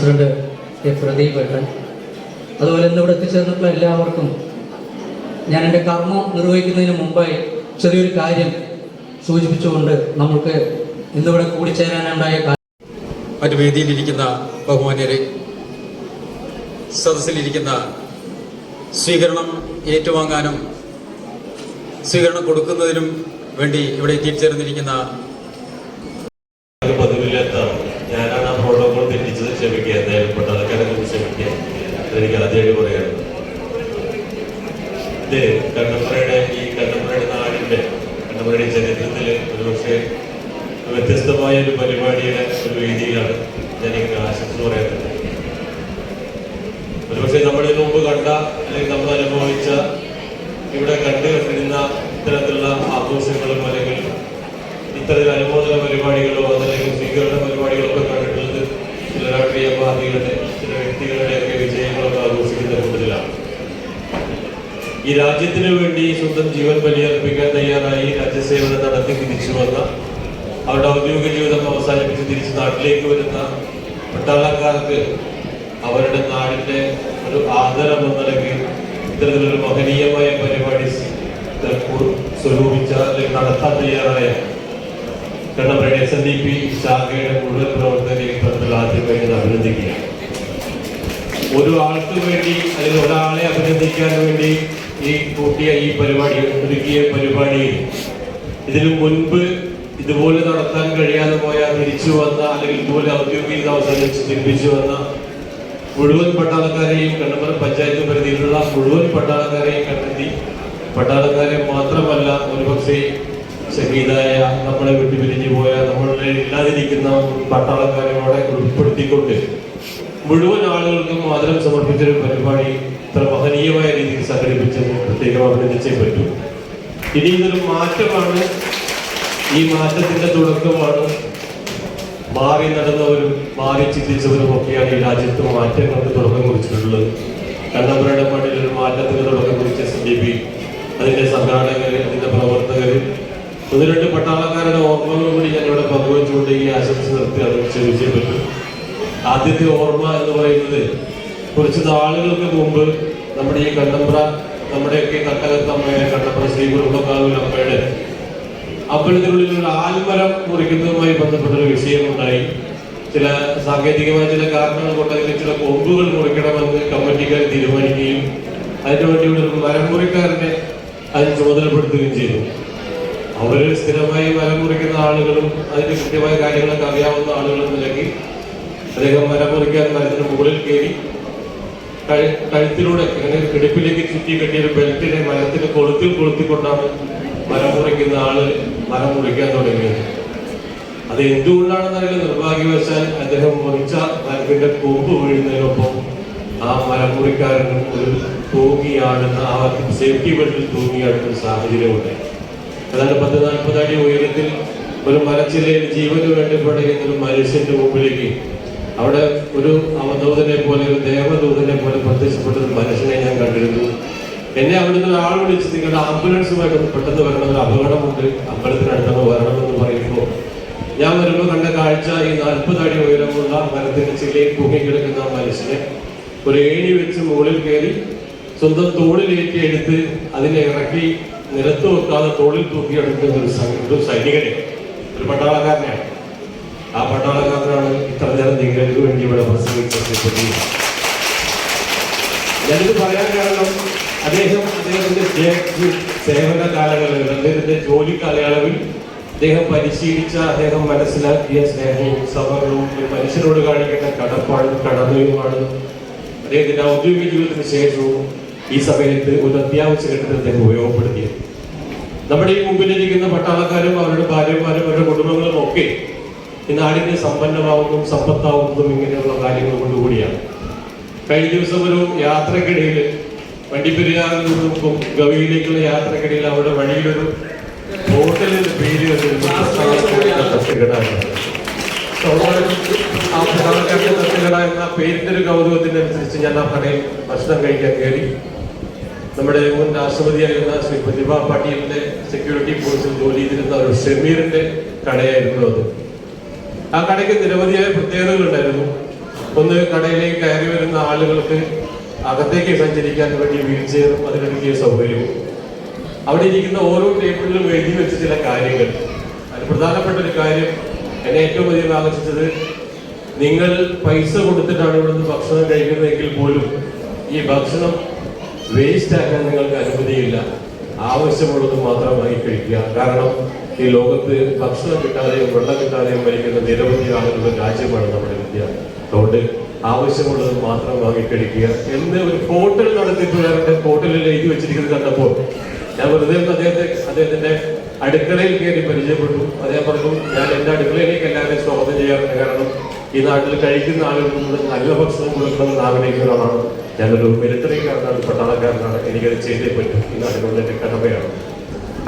President A Pradeep ഏട്ടൻ. അതുപോലെ ഇന്ന് ഇവിടെ എത്തിച്ചേർന്നിട്ടുള്ള എല്ലാവർക്കും ഞാൻ എന്റെ കർമ്മം നിർവഹിക്കുന്നതിന് മുമ്പായി ചെറിയൊരു കാര്യം സൂചിപ്പിച്ചുകൊണ്ട് നമുക്ക് ഇന്നിവിടെ കൂടിച്ചേരാനുണ്ടായ മറ്റു വേദിയിലിരിക്കുന്ന ബഹുമാന്യരെ സദസ്സിലിരിക്കുന്ന സ്വീകരണം ഏറ്റുവാങ്ങാനും സ്വീകരണം കൊടുക്കുന്നതിനും വേണ്ടി ഇവിടെ എത്തിച്ചേർന്നിരിക്കുന്ന ഇത് കണ്ണമ്പറയുടെ ഈ കണ്ണമ്പറയുടെ നാടിന്റെ കണ്ണമ്പറയുടെ ചരിത്രത്തിൽ ഒരുപക്ഷെ വ്യത്യസ്തമായ ഒരു പരിപാടിയുടെ ഒരു വേദിയിലാണ് ഞാൻ ഇങ്ങനെ ആശംസ പറയുന്നത്. ഒരുപക്ഷെ നമ്മൾ ഇതിനു മുമ്പ് കണ്ട അല്ലെങ്കിൽ നമ്മൾ അനുഭവിച്ച ഇവിടെ കണ്ടു കണ്ടിരുന്ന ഇത്തരത്തിലുള്ള ആഘോഷങ്ങളും അല്ലെങ്കിൽ ഇത്തരത്തിൽ അനുമോദന പരിപാടികളോ ഈ രാജ്യത്തിന് വേണ്ടി സ്വന്തം ജീവൻ ബലിയർപ്പിക്കാൻ തയ്യാറായി രാജ്യസേവനം നടത്തി തിരിച്ചു വന്ന അവരുടെ ഔദ്യോഗിക ജീവിതം അവസാനിപ്പിച്ച് തിരിച്ച് നാട്ടിലേക്ക് വരുന്ന പട്ടാളക്കാർക്ക് അവരുടെ നാടിന്റെ ഒരു ആദരം എന്ന നിലയ്ക്ക് ഇത്തരത്തിലൊരു മഹനീയമായ പരിപാടി സ്വരൂപിച്ച അല്ലെങ്കിൽ നടത്താൻ തയ്യാറായ കണ്ണമ്പയുടെ എസ് എൻ ഡി പി ശാഖയുടെ മുഴുവൻ പ്രവർത്തകരെയും ഇത്തരത്തിൽ ആദ്യമായി അഭിനന്ദിക്കുകയാണ്. ഒരു ആൾക്ക് വേണ്ടി അല്ലെങ്കിൽ ഒരാളെ അഭിനന്ദിക്കാൻ വേണ്ടി ഈ കൂട്ടിയ ഈ പരിപാടി ഒരുക്കിയ പരിപാടി ഇതിനു മുൻപ് ഇതുപോലെ നടത്താൻ കഴിയാതെ പോയ തിരിച്ചു വന്ന അല്ലെങ്കിൽ ഇതുപോലെ ഔദ്യോഗിക അവസാനിച്ച് തിരിപ്പിച്ചു വന്ന മുഴുവൻ പട്ടാളക്കാരെയും കണ്ണമ്പറ പഞ്ചായത്ത് പരിധിയിലുള്ള മുഴുവൻ പട്ടാളക്കാരെയും കണ്ടെത്തി. പട്ടാളക്കാരെ മാത്രമല്ല ഒരുപക്ഷെ ഷഹീദായ നമ്മളെ വിട്ടുപിരിഞ്ഞു പോയ നമ്മളുടെ ഇല്ലാതിരിക്കുന്ന പട്ടാളക്കാരോടെ ഉൾപ്പെടുത്തിക്കൊണ്ട് മുഴുവൻ ആളുകൾക്കും ആദരം സമർപ്പിച്ചൊരു പരിപാടി ഇത്ര മഹനീയമായ രീതിയിൽ സംഘടിപ്പിച്ചത് പ്രത്യേകം അഭിനന്ദിച്ചേ പറ്റൂ. ഇനി ഇതൊരു മാറ്റമാണ്. ഈ മാറ്റത്തിന്റെ തുടക്കമാണ്. മാറി നടന്നവരും മാറി ചിന്തിച്ചവരും ഒക്കെയാണ് ഈ രാജ്യത്ത് മാറ്റങ്ങൾക്ക് തുടക്കം കുറിച്ചിട്ടുള്ളത്. കണ്ണമ്പുരയുടെ മണ്ണിൽ ഒരു മാറ്റത്തിന് തുടക്കം കുറിച്ച എസ് ഡി പി അതിന്റെ സംഘാടകർ അതിന്റെ പ്രവർത്തകർ ഒന്ന് രണ്ട് പട്ടാളക്കാരുടെ ഓർമ്മകൾ കൂടി ഞാൻ ഇവിടെ പങ്കുവെച്ചുകൊണ്ട് ഈ ആശംസ നിർത്തി അത് ചോദിച്ചേ പറ്റും ആദ്യത്തെ ഓർമ്മ എന്ന് പറയുന്നത് കുറച്ച് നാളുകൾക്ക് മുമ്പ് നമ്മുടെ ഈ കണ്ണമ്പ്ര നമ്മുടെയൊക്കെ തട്ടകത്തമ്മയുടെ കണ്ണമ്പ്ര ശ്രീ അമ്പലത്തിനുള്ളിൽ ഒരു ആൽമരം മുറിക്കുന്നതുമായി ബന്ധപ്പെട്ടൊരു വിഷയമുണ്ടായി. ചില സാങ്കേതികമായ ചില കാരണങ്ങൾ കൊണ്ട് അതിന് ചില കൊമ്പുകൾ മുറിക്കണമെന്ന് കമ്മിറ്റിക്കാർ തീരുമാനിക്കുകയും അതിനു ഇവിടെ ഒരു മരം മുറിക്കാരനെ അതിന് ചുമതലപ്പെടുത്തുകയും ചെയ്തു. അവർ സ്ഥിരമായി മരം മുറിക്കുന്ന ആളുകളും അതിന്റെ കൃത്യമായ കാര്യങ്ങളൊക്കെ അറിയാവുന്ന ആളുകളും നിലയ്ക്ക് അദ്ദേഹം മരം മുറിക്കാൻ മരത്തിന് മുകളിൽ കയറി കഴുത്തിലൂടെ ഇങ്ങനെ കിടപ്പിലേക്ക് ചുറ്റി കെട്ടിയ ബെൽറ്റിനെ മരത്തിന് കൊളുത്തിൽ കൊളുത്തിക്കൊണ്ടാണ് മരം മുറിക്കുന്ന ആൾ മരം മുറിക്കാൻ തുടങ്ങിയത്. അത് എന്തുകൊണ്ടാണെന്ന് അറിയില്ല നിർഭാഗ്യവശാൽ അദ്ദേഹം മുറിച്ച മരത്തിന്റെ കൊമ്പ് വീഴുന്നതിനൊപ്പം ആ മരം മുറിക്കാരനും ഒരു തൂങ്ങിയാടുന്ന ആ സേഫ്റ്റി ബെൽറ്റിൽ തൂങ്ങിയാടുന്ന ഒരു അതായത് പത്ത് നാൽപ്പത് അടി ഉയരത്തിൽ ഒരു മരച്ചിലയിൽ ജീവന് വേണ്ടി പടയുന്ന ഒരു മനുഷ്യന്റെ മുമ്പിലേക്ക് അവിടെ ഒരു അവധൂതനെ പോലെ ഒരു ദേവദൂതനെ പോലെ പ്രത്യക്ഷപ്പെട്ട ഒരു മനുഷ്യനെ ഞാൻ കണ്ടിരുന്നു. എന്നെ അവിടുന്ന് ഒരാൾ വിളിച്ച് നിങ്ങളുടെ ആംബുലൻസുമായിട്ട് പെട്ടെന്ന് വരണം ഒരു അപകടമുണ്ട് അമ്പലത്തിനടുത്തൊന്ന് വരണമെന്ന് പറയുമ്പോൾ ഞാൻ വരുമ്പോൾ കണ്ട കാഴ്ച ഈ നാൽപ്പത് അടി ഉയരമുള്ള മരത്തിന്റെ ചില്ലയിൽ തൂങ്ങിക്കിടക്കുന്ന മനുഷ്യനെ ഒരു ഏണി വെച്ച് മുകളിൽ കയറി സ്വന്തം തോളിലേറ്റി എടുത്ത് അതിനെ ഇറക്കി നിരത്ത് വെക്കാതെ തോളിൽ തൂക്കിയെടുക്കുന്ന ഒരു സൈനികനെ ഒരു പട്ടാളക്കാരനെയാണ്. ആ പട്ടാളക്കാരനാണ് നേരം നിങ്ങൾക്ക് വേണ്ടി ഇവിടെ പ്രസംഗിക്കപ്പെട്ടു ഞാനിത് പറയാൻ കാരണം അദ്ദേഹം അദ്ദേഹത്തിന്റെ സേവന കാലയളവിൽ അദ്ദേഹത്തിന്റെ ജോലി കാലയളവിൽ അദ്ദേഹം പരിശീലിച്ച അദ്ദേഹം മനസ്സിലാക്കിയ സ്നേഹവും സമരവും മനുഷ്യരോട് കാണിക്കേണ്ട കടപ്പാടും കടമയുമാണ് അദ്ദേഹത്തിന്റെ ഔദ്യോഗിക ജീവിതത്തിന് ശേഷവും ഈ സമയത്ത് ഒരു അത്യാവശ്യ ഘട്ടത്തിൽ അദ്ദേഹം ഉപയോഗപ്പെടുത്തിയത്. നമ്മുടെ ഈ മുമ്പിലിരിക്കുന്ന പട്ടാളക്കാരും അവരുടെ ഭാര്യമാരും അവരുടെ കുടുംബങ്ങളും ഒക്കെ ഈ നാടിന് സമ്പന്നമാവുന്നതും സമ്പത്താവുന്നതും ഇങ്ങനെയുള്ള കാര്യങ്ങൾ കൊണ്ടുകൂടിയാണ്. കഴിഞ്ഞ ദിവസം ഒരു യാത്രക്കിടയിൽ വണ്ടിപ്പെരിയാറിൽ നിന്നും ഗവിയിലേക്കുള്ള യാത്രക്കിടയിൽ അവിടെ വഴിയിലൊരു ഹോട്ടലിന്റെ പേര് തട്ടുകട എന്ന പേരിന്റെ ഒരു കൗതുകത്തിനനുസരിച്ച് ഞാൻ ആ കടയിൽ ഭക്ഷണം കഴിക്കാൻ കയറി. നമ്മുടെ മുൻ രാഷ്ട്രപതിയായിരുന്ന ശ്രീ പ്രതിഭ പാട്ടീലിന്റെ സെക്യൂരിറ്റി ഫോഴ്സിൽ ജോലി ചെയ്തിരുന്ന ഒരു ഷമീറിന്റെ കടയായിരുന്നു അത്. ആ കടയ്ക്ക് നിരവധിയായ പ്രത്യേകതകൾ ഉണ്ടായിരുന്നു. ഒന്ന് കടയിലേക്ക് കയറി വരുന്ന ആളുകൾക്ക് അകത്തേക്ക് സഞ്ചരിക്കാൻ വേണ്ടി വീൽ ചെയറും അതിനൊരുക്കിയ സൗകര്യവും. അവിടെ ഇരിക്കുന്ന ഓരോ ടേബിളിലും എഴുതി വെച്ച ചില കാര്യങ്ങൾ. അതിൽ പ്രധാനപ്പെട്ട ഒരു കാര്യം എന്നെ ഏറ്റവും അധികം ആകർഷിച്ചത് നിങ്ങൾ പൈസ കൊടുത്തിട്ടാണ് ഇവിടുന്ന് ഭക്ഷണം കഴിക്കുന്നതെങ്കിൽ പോലും ഈ ഭക്ഷണം വേസ്റ്റ് ആക്കാൻ നിങ്ങൾക്ക് അനുമതിയില്ല. ആവശ്യമുള്ളത് മാത്രമായി കഴിക്കുക. കാരണം ഈ ലോകത്ത് ഭക്ഷണം കിട്ടാതെയും വെള്ളം കിട്ടാതെയും മരിക്കുന്ന നിരവധി ആളുകളുടെ രാജ്യമാണ് നമ്മുടെ ഇന്ത്യ. അതുകൊണ്ട് ആവശ്യമുള്ളത് മാത്രം വാങ്ങിക്കഴിക്കുക. എന്ന് ഒരു ഹോട്ടൽ നടത്തിപ്പുകാരുടെ ഹോട്ടലിൽ എഴുതി വെച്ചിരിക്കുന്നത് കണ്ടപ്പോൾ ഞാൻ വെറുതെ അദ്ദേഹത്തെ അദ്ദേഹത്തിന്റെ അടുക്കളയിൽ കയറി പരിചയപ്പെട്ടു. അദ്ദേഹം പറഞ്ഞു ഞാൻ എന്റെ അടുക്കളയിലേക്ക് എല്ലാവരെയും സ്വാഗതം ചെയ്യാറുണ്ട്. കാരണം ഈ നാട്ടിൽ കഴിക്കുന്ന ആളുകൾക്ക് നല്ല ഭക്ഷണം കൊടുക്കണമെന്ന് ആഗ്രഹിക്കുന്ന ഒരാളാണ്. ഞാനൊരു മിലിറ്ററിക്കാരനാണ് പട്ടാളക്കാരനാണ്. എനിക്കത് ചെയ്തേ പറ്റും. ഈ നാട്ടിലുള്ള എന്റെ കടമയാണ്.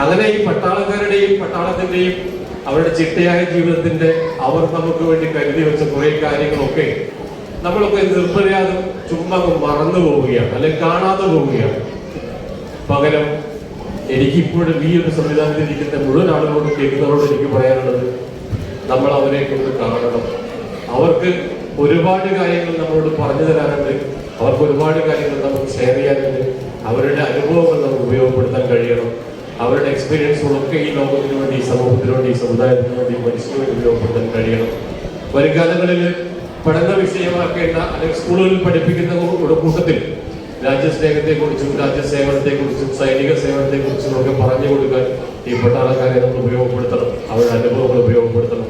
അങ്ങനെ ഈ പട്ടാളക്കാരുടെയും പട്ടാളത്തിന്റെയും അവരുടെ ചിട്ടയായ ജീവിതത്തിന്റെ അവർ നമുക്ക് വേണ്ടി കരുതി വെച്ച കുറെ കാര്യങ്ങളൊക്കെ നമ്മളൊക്കെ നിർഭയാതെ ചുമ്മാ മറന്നു പോവുകയാണ് അല്ലെങ്കിൽ കാണാതെ പോവുകയാണ്. പകരം എനിക്കിപ്പോഴും ഈ ഒരു സംവിധാനത്തിൽ ഇരിക്കുന്ന മുഴുവൻ ആളുകളോട് കേൾക്കുന്നവരോട് എനിക്ക് പറയാനുള്ളത് നമ്മൾ അവരെ കൊണ്ട് കാണണം. അവർക്ക് ഒരുപാട് കാര്യങ്ങൾ നമ്മളോട് പറഞ്ഞു തരാനുണ്ട്. അവർക്ക് ഒരുപാട് കാര്യങ്ങൾ നമുക്ക് ഷെയർ ചെയ്യാനുണ്ട്. അവരുടെ അനുഭവങ്ങൾ നമുക്ക് ഉപയോഗപ്പെടുത്താൻ കഴിയണം. അവരുടെ എക്സ്പീരിയൻസുകളൊക്കെ ഈ ലോകത്തിന് വേണ്ടി സമൂഹത്തിന് വേണ്ടി സമുദായത്തിന് വേണ്ടി മനുഷ്യന് വേണ്ടി ഉപയോഗപ്പെടുത്താൻ കഴിയണം. വരുംകാലങ്ങളിൽ പഠന വിഷയമാക്കേണ്ട അല്ലെങ്കിൽ സ്കൂളുകളിൽ പഠിപ്പിക്കുന്ന ഒരു കൂട്ടത്തിൽ രാജ്യസ്നേഹത്തെക്കുറിച്ചും രാജ്യസേവനത്തെക്കുറിച്ചും സൈനിക സേവനത്തെക്കുറിച്ചും ഒക്കെ പറഞ്ഞു കൊടുക്കാൻ ഈ പട്ടാളക്കാരെ നമ്മൾ ഉപയോഗപ്പെടുത്തണം. അവരുടെ അനുഭവങ്ങൾ ഉപയോഗപ്പെടുത്തണം.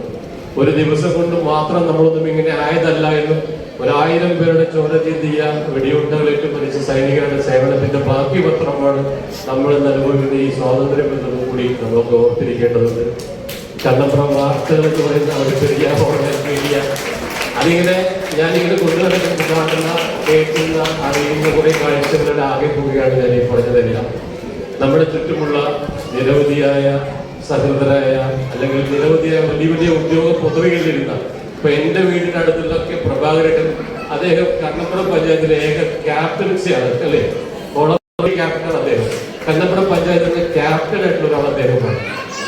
ഒരു ദിവസം കൊണ്ട് മാത്രം നമ്മളൊന്നും ഇങ്ങനെ ആയതല്ല എന്നും ഒരായിരം പേരുടെ ചോര ചിന്തിയ വെടിയുണ്ടകളേറ്റ് മരിച്ച സൈനികരുടെ സേവനത്തിന്റെ ബാക്കി പത്രമാണ് നമ്മൾ അനുഭവിക്കുന്ന ഈ സ്വാതന്ത്ര്യം എന്നതും കൂടി നമുക്ക് ഓർത്തിരിക്കേണ്ടതുണ്ട്. കണ്ണപ്പുറം വാർത്തകൾ എന്ന് പറയുന്ന ചെറിയ മീഡിയ അതിങ്ങനെ ഞാനിങ്ങനെ കൊണ്ടുനടക്കുന്ന കാണുന്ന കേൾക്കുന്ന അറിയുന്ന കുറെ കാഴ്ചകളുടെ ആകെ പോവുകയാണ് ഞാൻ ഈ പറഞ്ഞതെല്ലാം നമ്മുടെ ചുറ്റുമുള്ള നിരവധിയായ സഹൃദരായ അല്ലെങ്കിൽ നിരവധിയായ വലിയ വലിയ ഉദ്യോഗ പദവികളിലിരുന്ന ഇപ്പൊ എന്റെ വീടിന്റെ അടുത്തുള്ളൊക്കെ പ്രഭാകരൻ അദ്ദേഹം കണ്ണപ്പുറം പഞ്ചായത്തിലെ ഏക ക്യാപ്റ്റൻസിയാണ് അല്ലേ? ഓണറി ക്യാപ്റ്റനാണ് അദ്ദേഹം. കണ്ണപ്പുറം പഞ്ചായത്തിന്റെ ക്യാപ്റ്റൻ ആയിട്ടുള്ള ഒരാൾ അദ്ദേഹമാണ്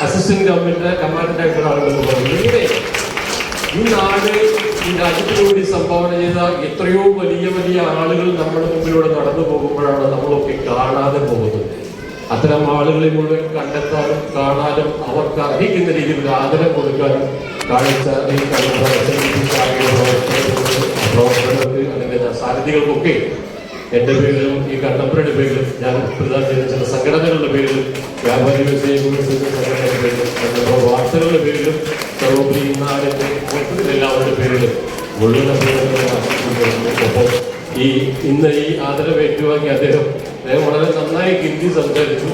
അസിസ്റ്റന്റ് ഗവൺമെന്റ് കമാൻഡന്റ് ആയിട്ടുള്ള ആളുകളെന്ന് പറഞ്ഞു. ഈ നാട് ഈ രാജ്യത്തിന് വേണ്ടി സംഭാവന ചെയ്ത എത്രയോ വലിയ വലിയ ആളുകൾ നമ്മുടെ മുമ്പിലൂടെ നടന്നു പോകുമ്പോഴാണ് നമ്മളൊക്കെ കാണാതെ പോകുന്നത്. അത്തരം ആളുകളെ മുഴുവൻ കണ്ടെത്താനും കാണാനും അവർക്ക് അർഹിക്കുന്ന രീതിയിൽ ആദരം കൊടുക്കാനും കാഴ്ച പ്രവർത്തനങ്ങൾക്ക് അല്ലെങ്കിൽ സാരഥികൾക്കൊക്കെ എന്റെ പേരിലും ഈ കണ്ണപ്പുരയുടെ പേരിലും ഞാൻ പ്രധാന ചെയ്ത ചില സംഘടനകളുടെ പേരിലും വ്യാപാരി സംഘടനയുടെ പേരിലും വാർത്തകളുടെ പേരിലും സർവോപരി നാടിന്റെ എല്ലാവരുടെ പേരിലും മുഴുവൻ. ഒപ്പം ഈ ഇന്ന് ഈ ആദരവ് ഏറ്റുവാങ്ങി അദ്ദേഹം. അദ്ദേഹം വളരെ നന്നായി ഹിന്ദി സംസാരിച്ചു.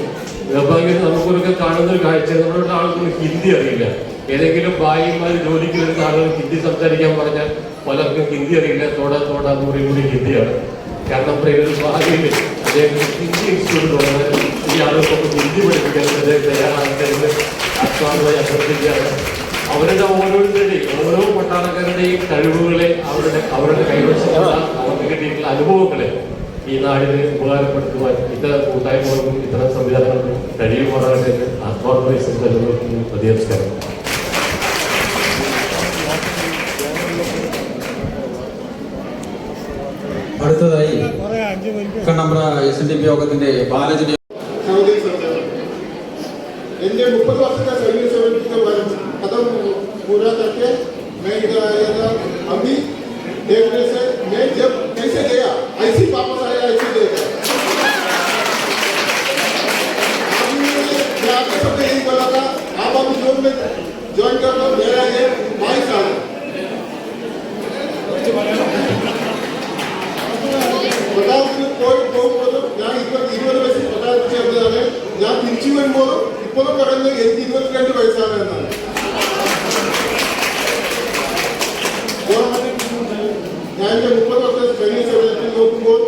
നിർഭാഗ്യം നമുക്കൊക്കെ കാണുന്ന ഒരു കാഴ്ച നമ്മളുടെ ആളുകൾക്ക് ഹിന്ദി അറിയില്ല. ഏതെങ്കിലും ഭായിമാർ ജോലിക്ക് വരുന്ന ആളുകൾ ഹിന്ദി സംസാരിക്കാൻ പറഞ്ഞാൽ പലർക്കും ഹിന്ദി അറിയില്ല. തോടാ തോടാ കൂടി കൂടി ഹിന്ദിയാണ്. കാരണം ഒരു ഭാഗ്യം അദ്ദേഹം ഹിന്ദി ഇൻസ്റ്റിറ്റ്യൂട്ട് തുടങ്ങാൻ ഈ ആളുകൾക്കൊക്കെ ഹിന്ദി പഠിപ്പിക്കാൻ അദ്ദേഹം തയ്യാറാക്കരുത് ആത്മാർത്ഥമായി അഭ്യർത്ഥിക്കുകയാണ്. അവരുടെ ഓരോരുത്തരുടെയും ഓരോ പട്ടാളക്കാരുടെയും കഴിവുകളെ അവരുടെ അവരുടെ കൈവശമുള്ള അവർക്ക് കിട്ടിയിട്ടുള്ള അനുഭവങ്ങളെ ഈ നാടിന് ഉപകാരപ്പെടുത്തുവാൻ ഇത്തരം കൂട്ടായ്മകൾക്കും ഇത്തരം സംവിധാനങ്ങൾക്കും കഴിയുമാറാകട്ടെ എന്ന് ആത്മാർത്ഥമായി സംസാരിക്കുന്നു നമസ്കാരം. അടുത്തതായി Kannambra S N D P യോഗത്തിന്റെ ബാലജനി आप अभी जोन में ज्वाइन कर लो मेरा ये बाईस साल है പ്രതാപത്തിന് പോയി പോകുമ്പോഴും ഞാൻ ഇപ്പൊ ഇരുപത് വയസ്സിൽ പ്രതാപത്തിൽ ചേർന്നതാണ് ഞാൻ തിരിച്ചു വരുമ്പോഴും ഇപ്പോഴും പറയുന്നത് എനിക്ക് ഇരുപത്തിരണ്ട് വയസ്സാണ് എന്നാണ് ഞാൻ എന്റെ മുപ്പത് വർഷം സൈനിക സേവനത്തിൽ നോക്കുമ്പോൾ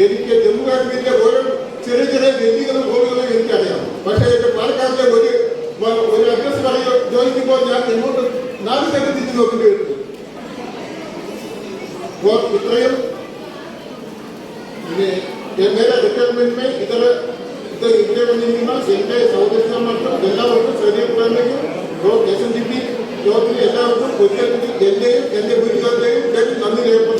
എനിക്ക് ജമ്മു കാശ്മീരിലെ ഓരോ ചെറിയ ചെറിയ ഗല്ലികളും റോഡുകളും എനിക്കറിയാം പക്ഷേ എന്റെ പാലക്കാടിലെ ഒരു ഒരു ഒരു അഡ്രസ് പറയോ ചോദിക്കുമ്പോൾ ഞാൻ എങ്ങോട്ട് നാല് പേര് തിരിഞ്ഞു നോക്കേണ്ടി വരുന്നു ഇത്രയും എന്റെ റിക്വയർമെന്റിനെ ഇതര ഇത് ഇവിടെ വന്നിരിക്കുന്ന എന്റെ സഹോദരന്മാർക്കും എല്ലാവർക്കും ശ്രദ്ധയപ്പെടാനും എസ് എൻ ഡി പി യോഗത്തിന് എല്ലാവർക്കും ഒരിക്കൽ കൂടി എന്റെയും എന്റെ വീട്ടുകാരുടെയും നന്ദി രേഖപ്പെടുത്തും